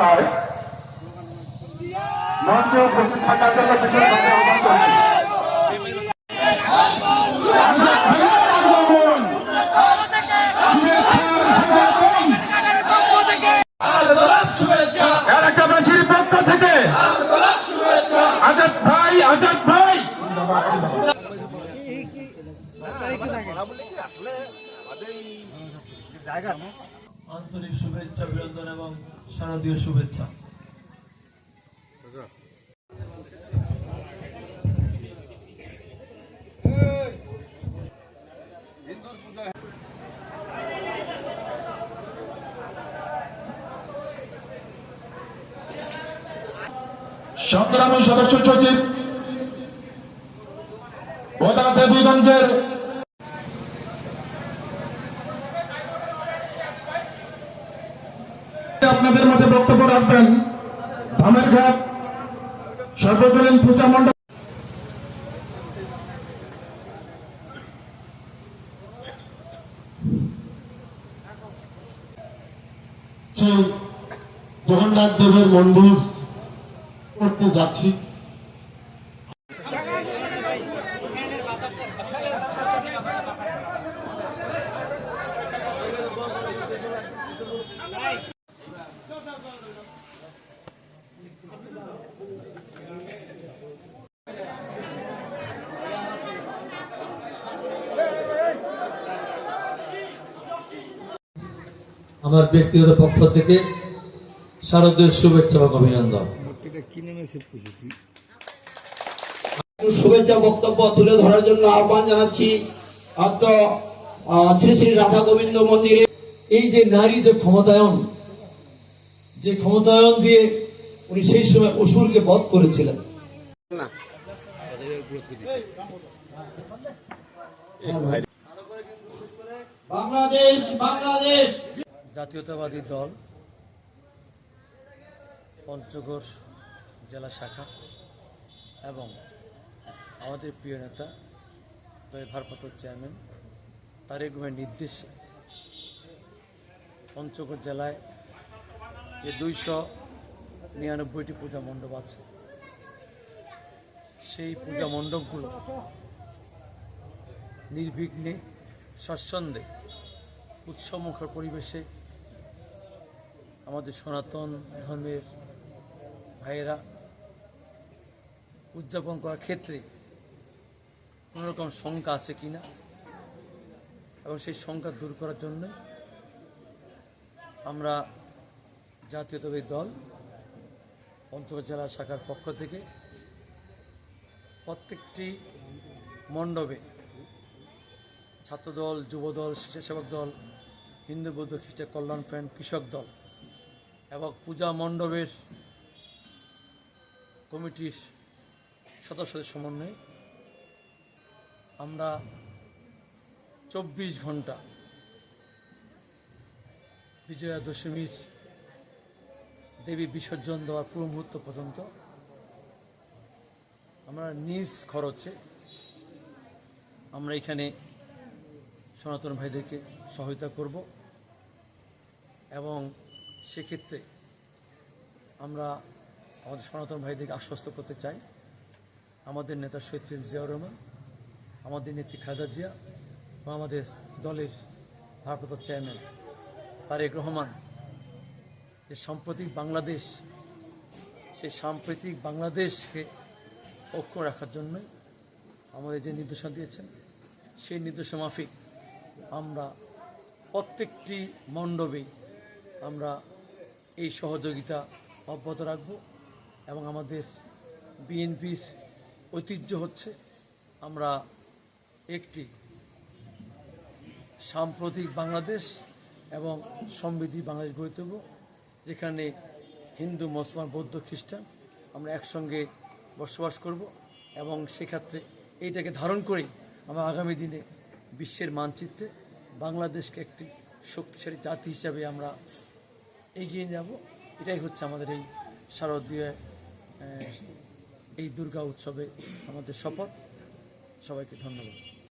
রায় মঞ্চে উপস্থিত থাকার জন্য বিশেষভাবে আহ্বান করছি। এলাকাবাসীর আন্তরিক শুভেচ্ছা অভিনন্দন এবং শারদীয় শুভেচ্ছা। সংগ্রামী সদস্য সচিব ওদা দেবীগঞ্জের আপনাদের মাঝে বক্তব্য রাখবেন। ধামের ঘাট সর্বজনীন পূজা মণ্ডপ। জগন্নাথ দেবের মন্দির করতে যাচ্ছি। আমার ব্যক্তিগত পক্ষ থেকে শারদীয় শুভেচ্ছা এবং অভিনন্দন। শুভেচ্ছা বক্তব্য তুলে ধরার জন্য আহ্বান জানাচ্ছি। আদ্য শ্রী শ্রী রাধা গোবিন্দ মন্দিরে। এই যে নারী যে ক্ষমতায়ন যে ক্ষমতায়ন দিয়ে উনি সেই সময় অসুরকে বধ করেছিলেন। বাংলাদেশ বাংলাদেশ। জাতীয়তাবাদী দল, পঞ্চগড় জেলা শাখা এবং আমাদের প্রিয় নেতা তবে ভারপ্রাপ্ত চেয়ারম্যান তারেক রহমানের নির্দেশে পঞ্চগড় জেলায় যে দুইশো নিরানব্বইটি পূজা মণ্ডপ আছে, সেই পূজা মণ্ডপগুলো নির্বিঘ্নে, স্বচ্ছন্দে উৎসবমুখর পরিবেশে আমাদের সনাতন ধর্মের ভাইয়েরা উদযাপন করার ক্ষেত্রে কোনো রকম শঙ্কা আছে কি না? এবং সেই শঙ্কা দূর করার জন্য আমরা জাতীয়তাবাদী দল, পঞ্চগড় জেলা শাখার পক্ষ থেকে প্রত্যেকটি মণ্ডপে ছাত্রদল, যুবদল, স্বেচ্ছাসেবক দল, হিন্দু, বৌদ্ধ, খ্রিস্টান কল্যাণ ফ্রেন্ড কৃষক দল এবং পূজা মণ্ডপের কমিটির সদস্যদের সমন্বয়ে আমরা চব্বিশ ঘণ্টা বিজয়া দশমীর দেবী বিসর্জন দেওয়ার পূর্ব মুহূর্ত পর্যন্ত আমরা নিজ খরচে আমরা এখানে সনাতন ভাইদেরকে সহায়তা করব এবং সেক্ষেত্রে আমরা আমাদের সনাতন ভাইদেরকে আশ্বস্ত করতে চাই। আমাদের নেতা শহীদ জিয়াউর রহমান, আমাদের নেত্রী খালেদা জিয়া এবং আমাদের দলের ভারপ্রাপ্ত চেয়ারম্যান তারেক রহমান। যে সাম্প্রতিক বাংলাদেশ সেই সাম্প্রতিক বাংলাদেশকে অক্ষ রাখার জন্যই আমাদের যে নির্দেশনা দিয়েছেন, সেই নির্দেশ মাফিক আমরা প্রত্যেকটি মণ্ডপে আমরা এই সহযোগিতা অব্যাহত রাখব এবং আমাদের বিএনপির ঐতিহ্য হচ্ছে আমরা একটি সাম্প্রতিক বাংলাদেশ এবং সমৃদ্ধি বাংলাদেশ গড়ে তুলব, যেখানে হিন্দু, মুসলমান, বৌদ্ধ, খ্রিস্টান আমরা একসঙ্গে বসবাস করব এবং সেক্ষেত্রে এইটাকে ধারণ করেই আমরা আগামী দিনে বিশ্বের মানচিত্রে বাংলাদেশকে একটি শক্তিশালী জাতি হিসাবে আমরা এগিয়ে যাব। এটাই হচ্ছে আমাদের এই শারদীয় এই দুর্গা উৎসবে আমাদের শপথ। সবাইকে ধন্যবাদ।